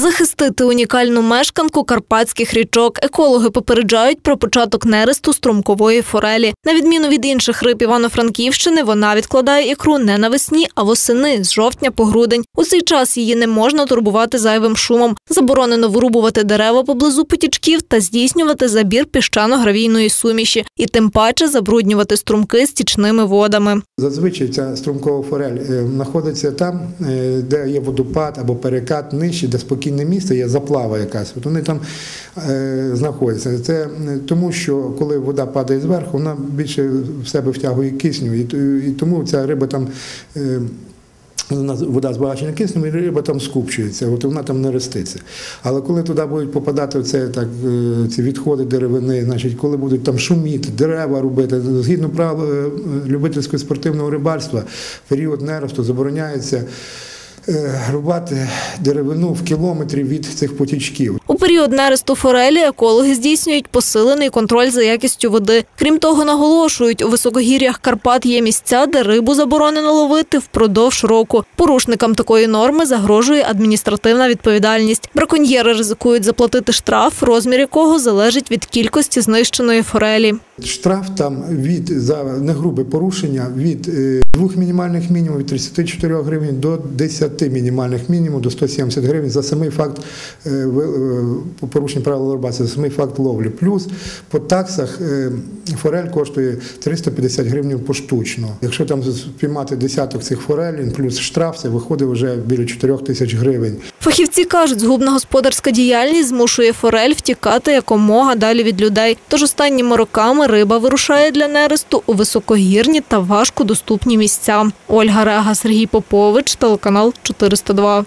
Захистити унікальну мешканку карпатських річок. Екологи попереджають про початок нересту струмкової форелі. На відміну від інших риб Івано-Франківщини, вона відкладає ікру не навесні, а восени з жовтня по грудень. У цей час її не можна турбувати зайвим шумом. Заборонено вирубувати дерева поблизу потічків та здійснювати забір піщано-гравійної суміші, і тим паче забруднювати струмки стічними водами. Зазвичай ця струмкова форель е, знаходиться там, е, де є водопад або перекат нижче, де спокійне місце, є заплава якась. От вони там е, знаходяться. Це е, тому, що коли вода падає зверху, вона більше в себе втягує кисню, і, і тому ця риба там. Е, Вода збагачена киснем, і риба там скупчується, от вона там не роститься. Але коли туди будуть попадати це, так, е, ці відходи деревини, значить, коли будуть там шуміти, дерева робити, згідно правил е, любительського спортивного рибальства, період неросту забороняється рубати деревину в кілометрі від цих потічків. У період нересту форелі екологи здійснюють посилений контроль за якістю води. Крім того, наголошують, у високогір'ях Карпат є місця, де рибу заборонено ловити впродовж року. Порушникам такої норми загрожує адміністративна відповідальність. Браконьєри ризикують заплатити штраф, розмір якого залежить від кількості знищеної форелі. Штраф там від за негрубе порушення від е, двох мінімальних мінімумів від 34 гривень до 10 мінімальних мінімумів до 170 гривень за самий факт е, е, порушення правил рибацтва, за самий факт ловлі. Плюс по таксах форель коштує 350 гривень поштучно. Якщо там спіймати десяток цих форель, плюс штраф, це виходить вже біля 4 тисяч гривень. Фахівці кажуть, згубна господарська діяльність змушує форель втікати якомога далі від людей. Тож останніми роками риба вирушає для нересту у високогірні та важкодоступні місця. Ольга Рега, Сергій Попович, телеканал 402.